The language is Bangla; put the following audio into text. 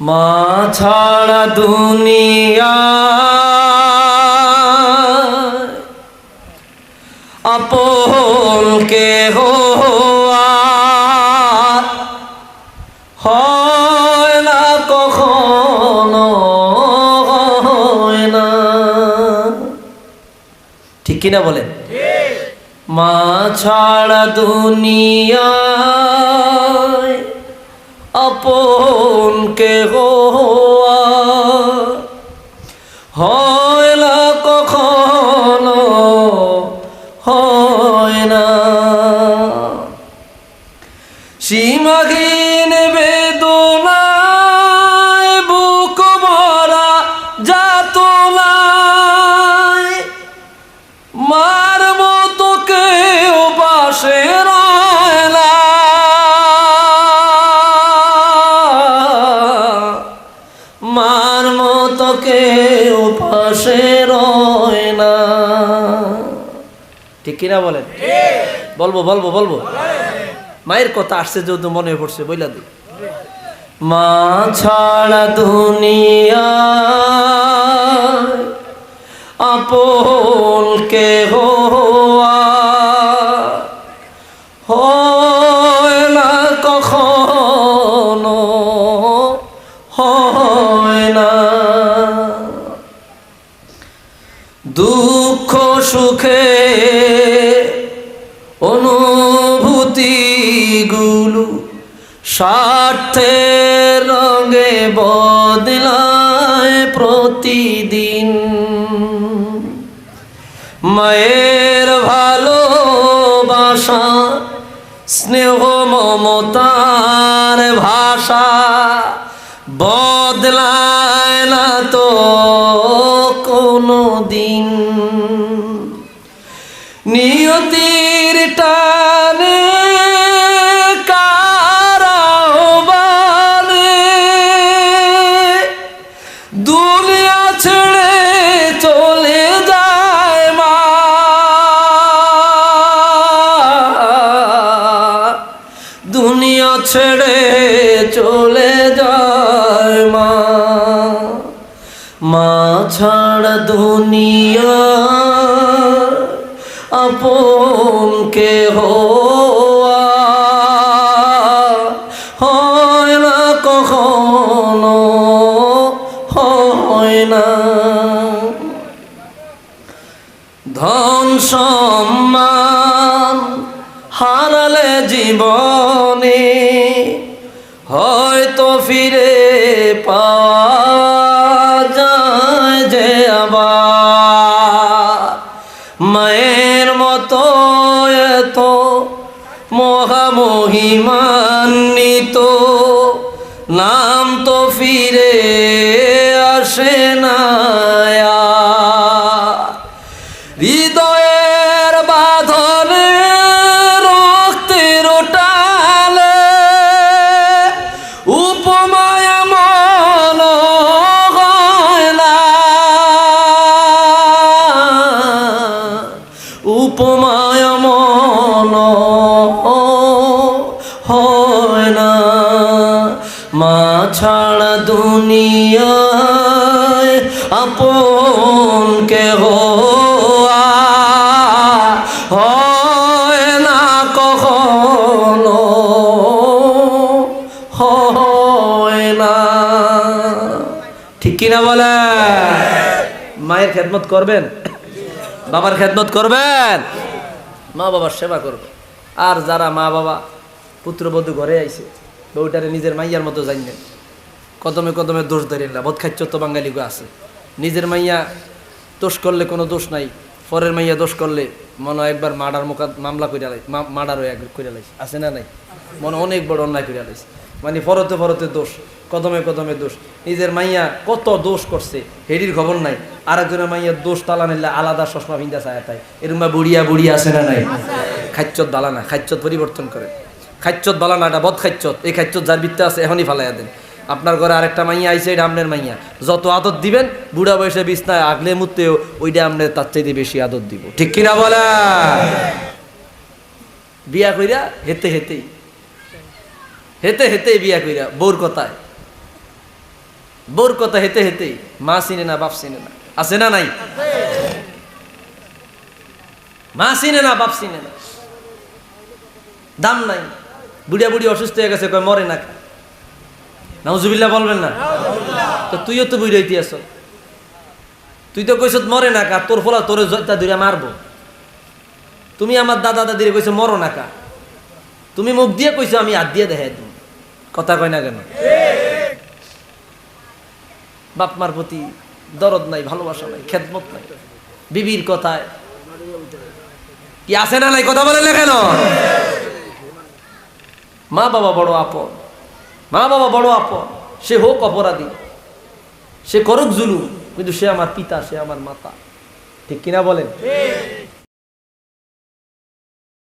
মা ছাড়া দুনিয়া। আপন কে হয় ঠিক কিনা বলেন? মা ছাড়া দুনিয়ায় আপন কে হয় ঠিক কিনা বলেন? বলব বলব বলব। মায়ের কথা আসছে যেহেতু মনে পড়ছে, বইলা দি মা ছাড়া দুনিয়া আপন কে হয় না, কখনো হয় না। দুঃখ, সুখে অনুভূতিগুলো স্বার্থের রঙে বদলায় প্রতিদিন। মায়ের ভালোবাসা স্নেহ মমতার ভাষা বদলায় না তো ছেড়ে চলে যায় মা। মা ছাড়া দুনিয়া আপন কে হয় না কখনো, হয় না। ধন সম্মান হারালে জীবনে হয়তো ফিরে পাওয়া যায় যে আবার। মায়ের মতো এত মহামহিমান্বিত, নাম তো ফিরে আসে না। হয় না। মা ছাড়া দুনিয়ায় আপন কে হয় না কখনো। হয় না। ঠিক কিনা বলে? মায়ের খেদমত করবেন? বাবার খেদমত করবেন? মা বাবার সেবা করবেন আর যারা মা বাবা পুত্রবধূ ঘরে আইছে। বউটারে নিজের মাইয়ার মতো জানবেন কদমে কদমে দোষ ধরেন না তো বাঙালি আছে। নিজের মাইয়া দোষ করলে কোনো দোষ নাই, পরের মাইয়া দোষ করলে মনে একবার মার্ডার মোকা মামলা করে লাই মার্ডার করে লাইছে। আছে না নাই? মনে অনেক বড় অন্যায় করে লাইছে। মানে ফরতে ফরতে দোষ, কদমে কদমে দোষ। নিজের মাইয়া কত দোষ করছে হেডির খবর নাই। আরেকজনের মাইয়া দোষ তালা নিলে আলাদা চশমা ভিন্দা চায় তাই। এরকম বুড়িয়া বুড়িয়া আছে না নাই? খাচ্চত বালানা খাচ্চত পরিবর্তন করে। খাচ্চত বালানা এটা বদ খাচ্চত এই খাচ্চত যার বিত্তে আছে এখনই ফালাইয়া দেন। আপনার ঘরে আরেকটা মাইয়া আইছে, এটা আপনার মাইয়া। যত আদর দিবেন, বুড়া বয়সে বিছনায় আগলে মুতেও ওইটা আপনি তার চাইতে বেশি আদর দিব। ঠিক কিনা বলা বিয়া কইরা হেতে হেতেই হেতে হেতে বিয়া কইরা বউর কথায়। বোর কথা হেতে হেতে মা চিনে না, বাপ চিনে না। আছে না নাই? মা চিনে না, বাপ চিনে না। দাম নাই। বুড়িয়া বুড়ি অসুস্থ হয়ে গেছে, কয় মরে না নাউজুবিল্লাহ বলবেন না? তো তুইও তো বুড়ি হইতে আস তুই তো কইস মরে না কা তোর ফলা তোর জয়তা ধরে মারবো। তুমি আমার দাদা দাদিরে কইছো মরো না কা তুমি মুখ দিয়ে কইছো আমি হাত দিয়ে দেখাই তুমি কথা কয় না কেন? বাপ মার প্রতি দরদ নাই, ভালোবাসা নাই, খেদমত নাই। বিবির কথায়। কি আছে না নাই? কথা বলে না কেন? মা বাবা বড় আপন। মা বাবা বড় আপন। সে হোক অপরাধী। সে করুক জুলুম, কিন্তু সে আমার পিতা, সে আমার মাতা। ঠিক কিনা বলেন?